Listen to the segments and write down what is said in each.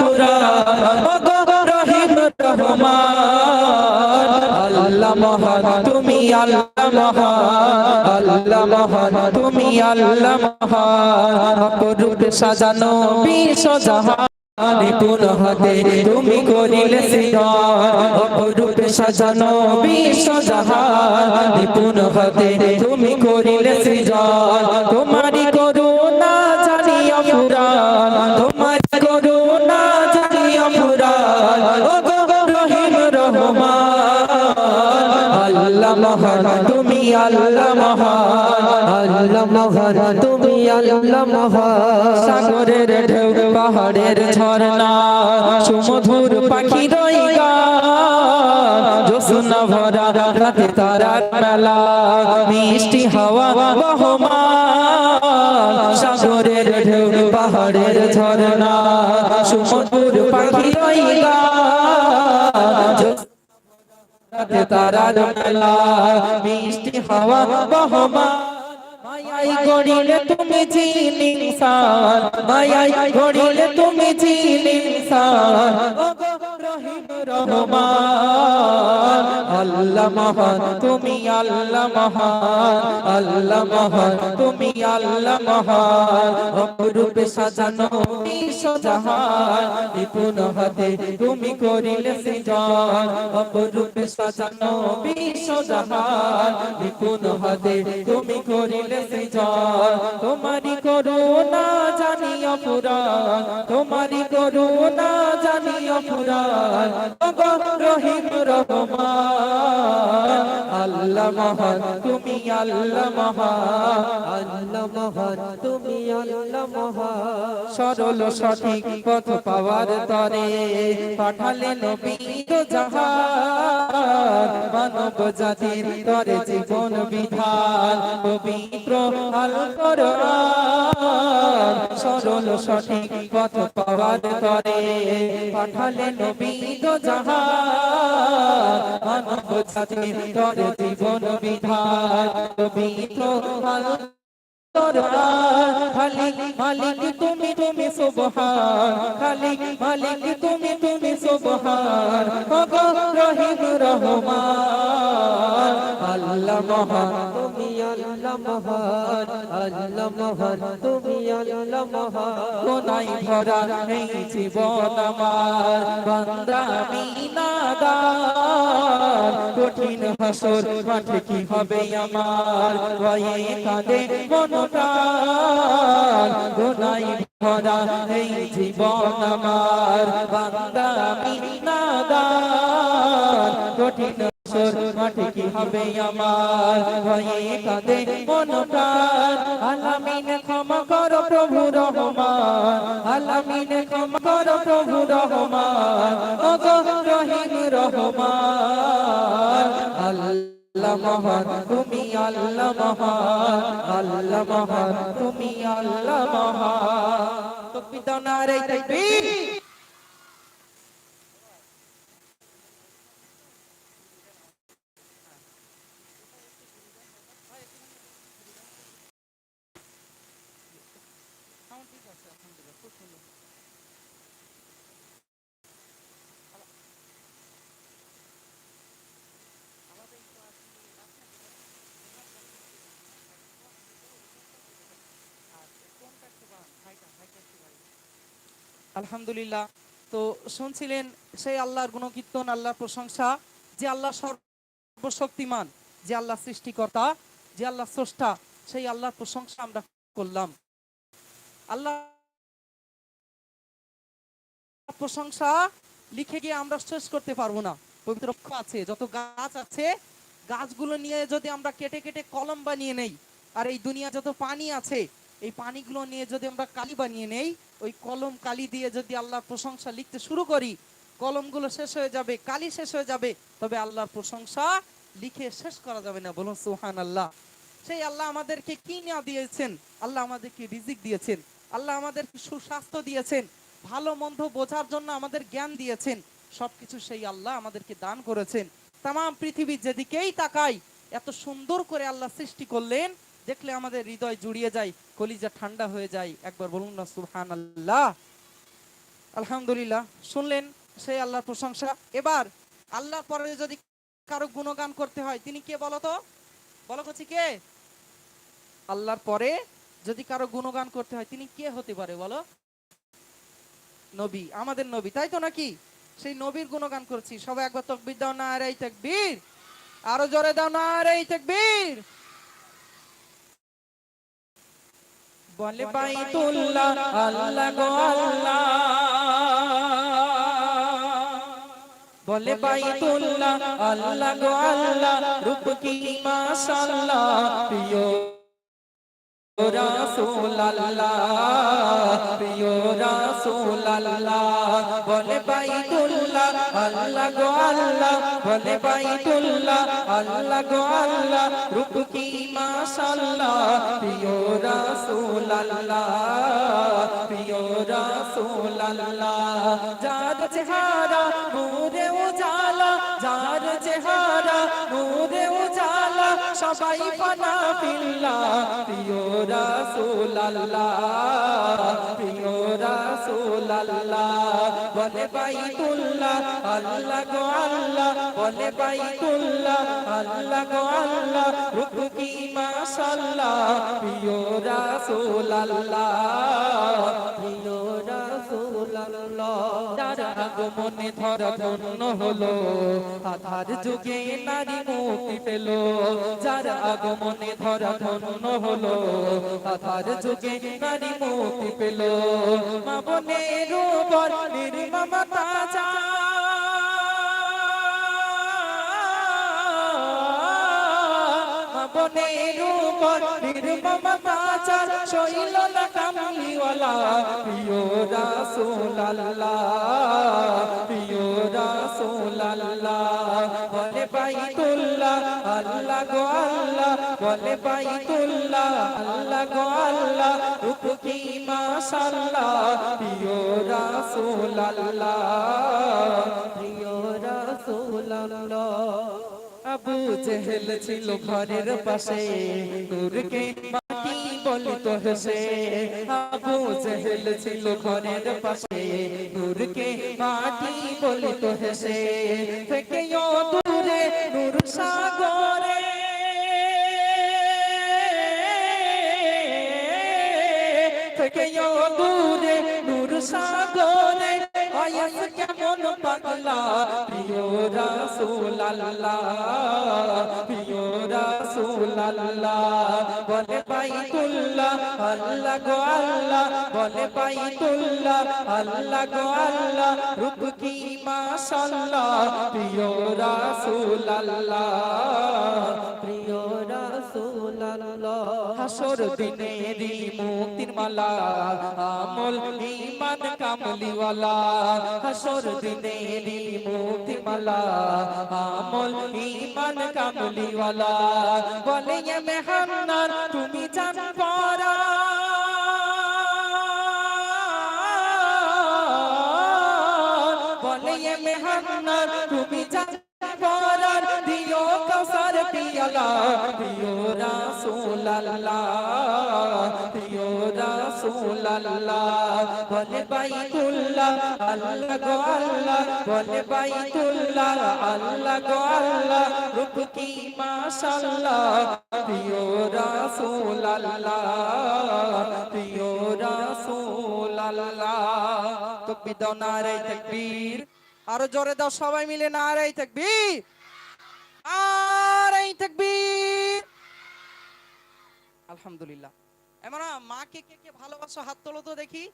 পুরা রহিম রহমান। আল্লাহ তুমি আল্লাহ মহান। সাজানো বিশ্ব জাহান, নিপুণ হাতে তুমি করিলে অপরূপে সাজানো বিশ্ব জাহান, নিপুণ হাতে তুমি করিলে সৃজন। তোমারি করুণা জানিয়া পুরাণ আল্লাহ মহান তুমি আল্লাহ মহান। আল্লাহ মহান, তুমি আল্লাহ মহান। সাগরের ঢেউ, পাহাড়ের ঝর্ণা, সুমধুর পাখি দইগা। জোসনা ভরা রাতে তারার মেলা মিষ্টি হাওয়া বহমান। সাগরের ঢেউ, পাহাড়ের ঝর্ণা, সুমধুর পাখি রাতে তারার মেলা মিষ্টি হাওয়া বহমা মায়াই গড়িলে তুমি জিনিসান মায়াই গড়িলে তুমি রহিম রহমান। আল্লাহ মহান, তুমি আল্লাহ মহান। আল্লাহ মহান, তুমি আল্লাহ মহান। অপরূপে সাজানো বিশ্ব জাহান। নিপুণ হাতে তুমি করিলে সৃজন। অপরূপে সাজানো বিশ্ব জাহান। নিপুণ হাতে তুমি করিলে সৃজন। তোমারি করুণা জানিয়া পুরাণ তোমারি করুণা ওগো রহিম রহমান। আল্লাহ মহান তুমি আল্লাহ মহান আল্লাহ মহান তুমি আল্লাহ মহান সরল সঠিক পথ পাওয়ার তরে পাঠালে নবী তো জাহান। মানব জাতির তরে জীবন বিধান, পবিত্র আল কোরআন। সরল সঠিক পথ পাওয়ার তরে পাঠালে নবী তো জাহান। জাতির তরে জীবন বিধান। পবিত্র আল খালিক মালিক তুমি তুমি সুবহান খালিক মালিক তুমি তুমি সুবহান ওগো রহিম রহমান আল্লাহ মহান তুমি আল্লাহ মহান আল্লাহ মহান তুমি আল্লাহ মহান কোনাই ভরা এই জীবন আমার বান্দা মিনাদার কঠিন হাসর মাঠে কি হবে আমার ভয়ে কাঁদে মনটার কোনাই ভরা এই জীবন আমার। বান্দা মিনাদার। কঠিন হাসর মাঠে কি হবে আমার? ভয়ে কাঁদে মনটার আলামিন ক্ষমা করো প্রভু রহমান। আলামিন ক্ষমা করো প্রভু রহমান। রহিম রহমান। আল্লাহ মহান তুমি আল্লাহ মহান আল্লাহ তুমি আল্লাহ তকবীর দাও নারে তাকবীর। আলহামদুলিল্লাহ। তো শুনছিলেন সেই আল্লাহর গুণকীর্তন, আল্লাহর প্রশংসা, যে আল্লাহ সর্বশক্তিমান, যে আল্লাহ সৃষ্টিকর্তা, যে আল্লাহ স্রষ্টা, সেই আল্লাহর প্রশংসা আমরা করলাম। আল্লাহ প্রশংসা লিখে গিয়ে আমরা শেষ করতে পারব না। পবিত্র আছে, যত গাছ আছে, গাছগুলো নিয়ে যদি আমরা কেটে কেটে কলম বানিয়ে নেই, আর এই দুনিয়া যত পানি আছে এই পানিগুলো নিয়ে যদি আমরা কালি বানিয়ে নেই, ওই কলম কালি দিয়ে যদি আল্লাহর প্রশংসা লিখতে শুরু করি, কলমগুলো শেষ হয়ে যাবে, কালি শেষ হয়ে যাবে, তবে আল্লাহর প্রশংসা লিখে শেষ করা যাবে না। বলুন সুহান আল্লাহ সেই আল্লাহ আমাদেরকে কি না দিয়েছেন? আল্লাহ আমাদেরকে রিজিক দিয়েছেন। আল্লাহ আমাদেরকে সুস্বাস্থ্য দিয়েছেন। ভালো, মন্দ বোঝার জন্য আমাদের জ্ঞান দিয়েছেন। সবকিছু সেই আল্লাহ আমাদেরকে দান করেছেন। তাম পৃথিবীর যেদিকেই তাকাই, এত সুন্দর করে আল্লাহ সৃষ্টি করলেন। দেখলে আমাদের হৃদয় জুড়িয়ে যায়, কলিজা ঠান্ডা হয়ে যায়। একবার বলুন না সুহান আল্লাহ আলহামদুলিল্লাহ, শুনলেন সেই আল্লাহর প্রশংসা। এবার আল্লাহর পরে যদি কারও গুণগান করতে হয়, তিনি কে বলো তো? বলো করছি কে? আল্লাহর পরে যদি কারও গুণগান করতে হয়, তিনি কে হতে পারে বলো? নবী, আমাদের নবী, তাই তো নাকি? সেই নবীর গুণগান করছি। সবাই একবার তকবির দাও না আর এই তকবীর। আরও জোরে দাও না আর এই তকবীর। বলে বাইতুল্লাহ আল্লাহ গো আল্লাহ। বলে বাইতুল্লাহ আল্লাহ গো আল্লাহ রূপ কি মাশাআল্লাহ। প্রিয় বলে বাইতুল্লাহ, আল্লাহ গো আল্লাহ, বলে বাইতুল্লাহ, আল্লাহ গো আল্লাহ, রূপ কি মাশাআল্লাহ, প্রিয় রাসূল আল্লাহ প্রিয় রাসূল আল্লাহ যার চেহারা নূরে উজালা, যার চেহারা নূরে উজালা সবাই ফানা পিল্লা প্রিয় রাসূল আল্লাহ প্রিয় রাসূল আল্লাহ বলে বাইতুল্লাহ, আল্লাহ গো আল্লাহ, বলে বাইতুল্লাহ, আল্লাহ গো আল্লাহ রূপ কি মাশাআল্লাহ, প্রিয় রাসূল আল্লাহ প্রিয় আগমনে ধরা ধন্য হলো আধার যুগে নারী মুক্তি পেল যার আগমনে ধরা ধন্য হলো আধার যুগে নারী মুক্তি পেল। মা বোনের উপর নির্মমতা মা বোনের উপর নির্মমতা চার গো আল্লাহ বলে বাইতুল্লাহ, আল্লাহ গো আল্লাহ, রূপ কি মাশাআল্লাহ, প্রিয় রাসূল আল্লাহ প্রিয় রাসূল আল্লাহ আবু জেহেল ছিল ঘরের পাশে নূরকে মাটি বলিত হেসে। আবু জেহেল ছিল ঘরের পাশে নূরকে মাটি বলিত হেসে। থেকে পাগলা প্রিয় রাসূল আল্লাহ, প্রিয় রাসূল আল্লাহ বলে বাইতুল্লাহ আল্লাহ গো আল্লাহ বলে বাইতুল্লাহ আল্লাহ গো আল্লাহ, রূপ কি মাশাআল্লাহ, প্রিয় রাসূল আল্লাহ। হাসর দিনেরি মুক্তির মালা, আমল ইমান কামলিওয়ালা। হাসর দিনেরি মুক্তির মালা, আমল ইমান কামলিওয়ালা। বলে মেহান্নার, তুমি জান পরা। আরও জোরে দাও সবাই মিলে নারে তাকবীর আর এই তাকবীর। আলহামদুলিল্লাহ। এমন মাকে কে কে ভালোবাসো হাত তোলো তো দেখি।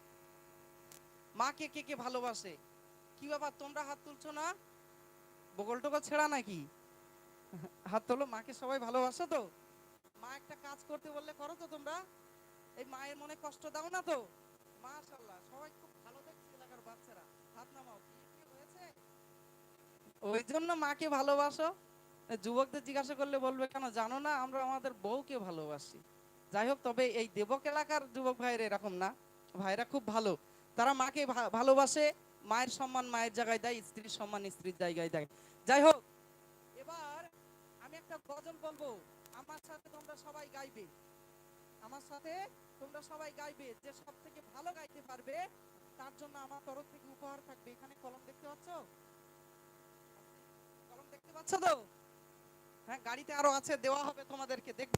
মাকে কে কে ভালোবাসে? কি বাবা তোমরা হাত তুলছো না? বগল টগল ছেড়া নাকি? হাত তোলো, মাকে সবাই ভালোবাসো তো? মা একটা কাজ করতে বললে করো তো তোমরা। এই মায়ের মনে কষ্ট দাও না তো? মাশাআল্লাহ, সবাই খুব ভালো দেখছে এলাকার বাচ্চারা। হাত নামাও হয়েছে? ওই জন্য মাকে ভালোবাসো। যুবকদের জিজ্ঞাসা করলে বলবে, কেন জানো না, আমরা আমাদের বউকে ভালোবাসি। যাই হোক, তবে এই দেবক এলাকার যুবক ভাইয়ের এরকম না। ভাইরা খুব ভালো। তারা মাকে ভালোবাসে, মায়ের সম্মান মায়ের জায়গায় দেয়, স্ত্রীর সম্মান স্ত্রীর জায়গায় দেয়। যাই হোক, এবার আমি একটা গজল বলব। আমার সাথে তোমরা সবাই গাইবে। আমার সাথে তোমরা সবাই গাইবে। যে সব থেকে ভালো গাইতে পারবে, তার জন্য আমার তরফ থেকে উপহার থাকবে। এখানে কলম দেখতে পাচ্ছ? কলম দেখতে পাচ্ছ তো? হ্যাঁ গাড়িতে আরও আছে দেওয়া হবে তোমাদেরকে দেখব।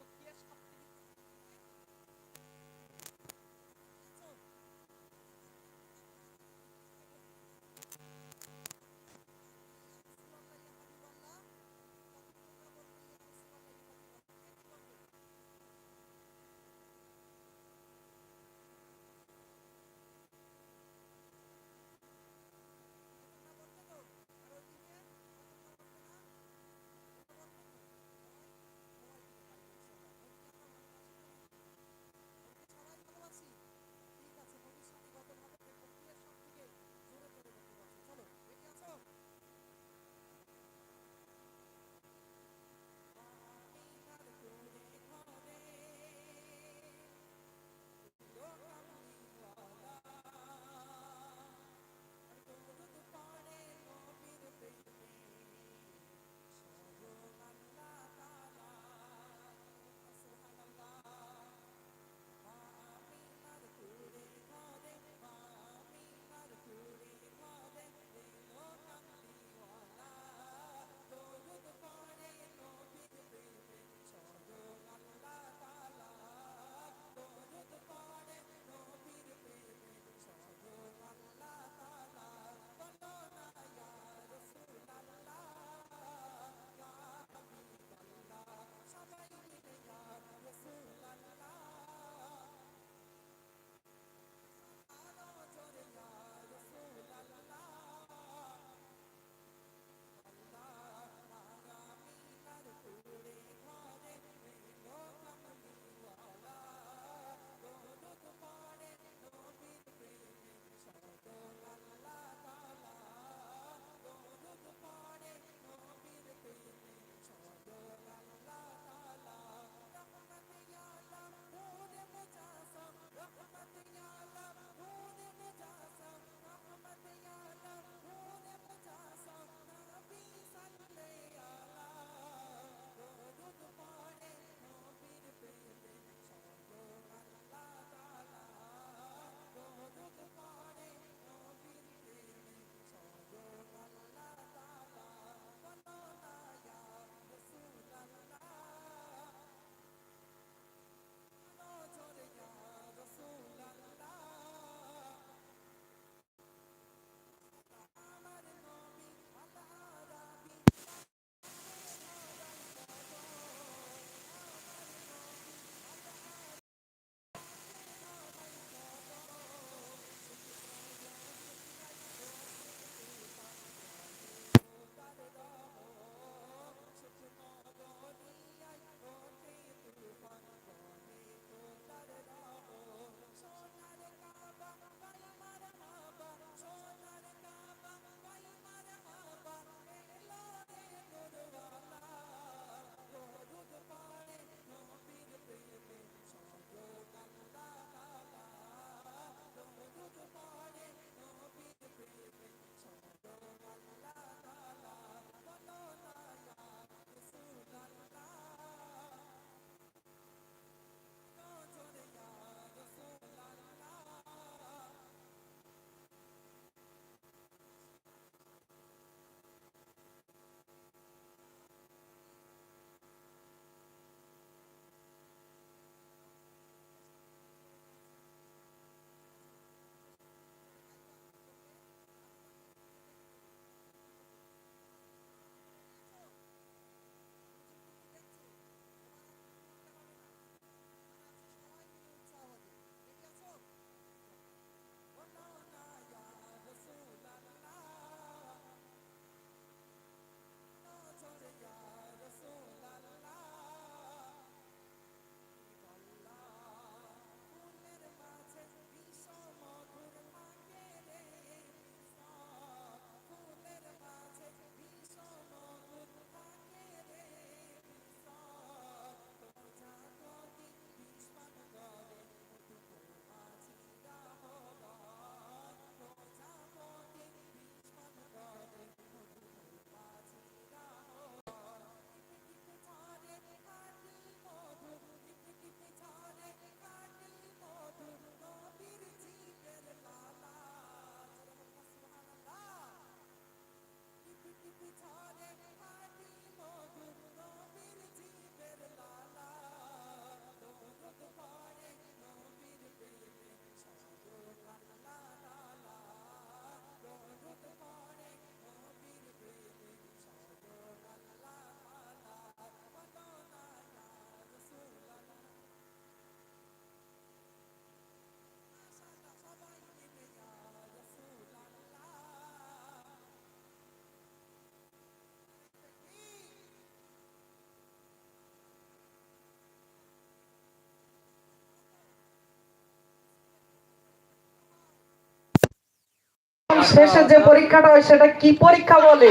শেষে যে পরীক্ষাটা হয়, সেটা কি পরীক্ষা বলে?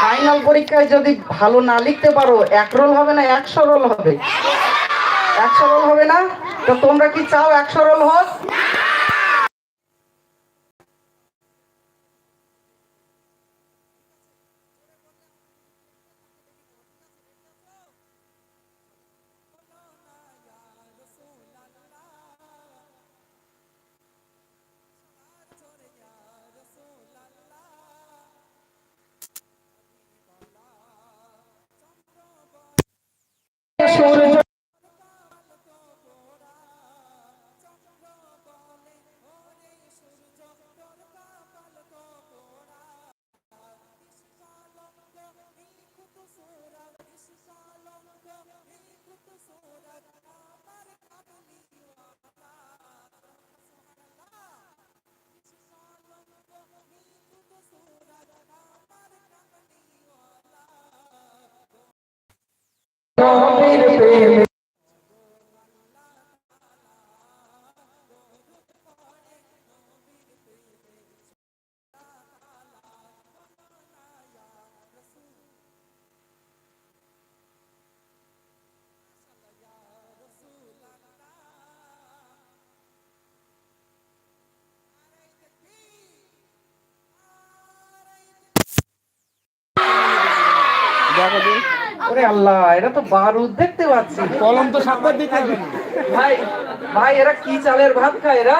ফাইনাল পরীক্ষায় যদি ভালো না লিখতে পারো, এক রোল হবে না একশো রোল হবে? একশো রোল হবে না? তো তোমরা কি চাও একশো রোল হোক? ওরে আল্লাহ এটা তো বারুদ দেখতে পাচ্ছি। কলম তো সাতটার দিকে ভাই ভাই এরা কি চালের ভাত খায় এরা?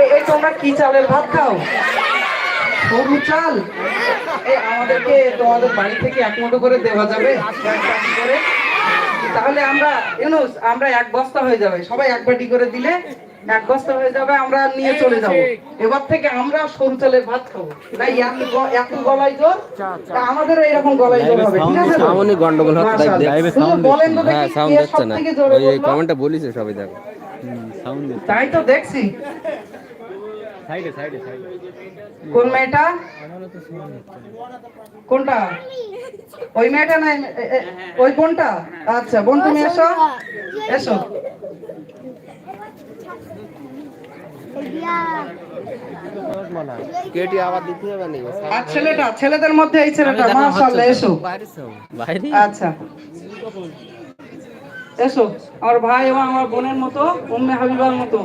এই এই তোমরা কি চালের ভাত খাও? সরু চাল? এই আমাদেরকে তোমাদের বাড়ি থেকে এক মুঠো করে দেওয়া যাবে। তাহলে আমরা ইউনুস আমরা এক বস্তা হয়ে যাবে। সবাই এক বাটি করে দিলে এক বস্তা হয়ে যাবে আমরা নিয়ে চলে যাব। এবার থেকে আমরা সরু চালের ভাত খাব। তাই এত এত গলায় জোর তা আমাদের এইরকম গলায় জোর হবে ঠিক আছে? সামনে গন্ডগোল হচ্ছে। বলেন তো হ্যাঁ দেখি সাউন্ড কে দিচ্ছে না। ওই কমেন্টটা বলিছে সবাই দেখো। তাই তো দেখছি। সাইডে সাইডে সাইডে কোন মেয়েটা? কোনটা? ওই মেয়েটা এ- ওই কোনটা আচ্ছা বোন তুমি এসো। এসো। কেটি আবার দিতে হবে নাকি? আর ছেলেটা ছেলেদের মধ্যে এই ছেলেটা মাশাআল্লাহ এসো। বাইরে আচ্ছা। এসো আমার ভাই এবং আমার বোনের মতো উম্মে হাবিবার মতো।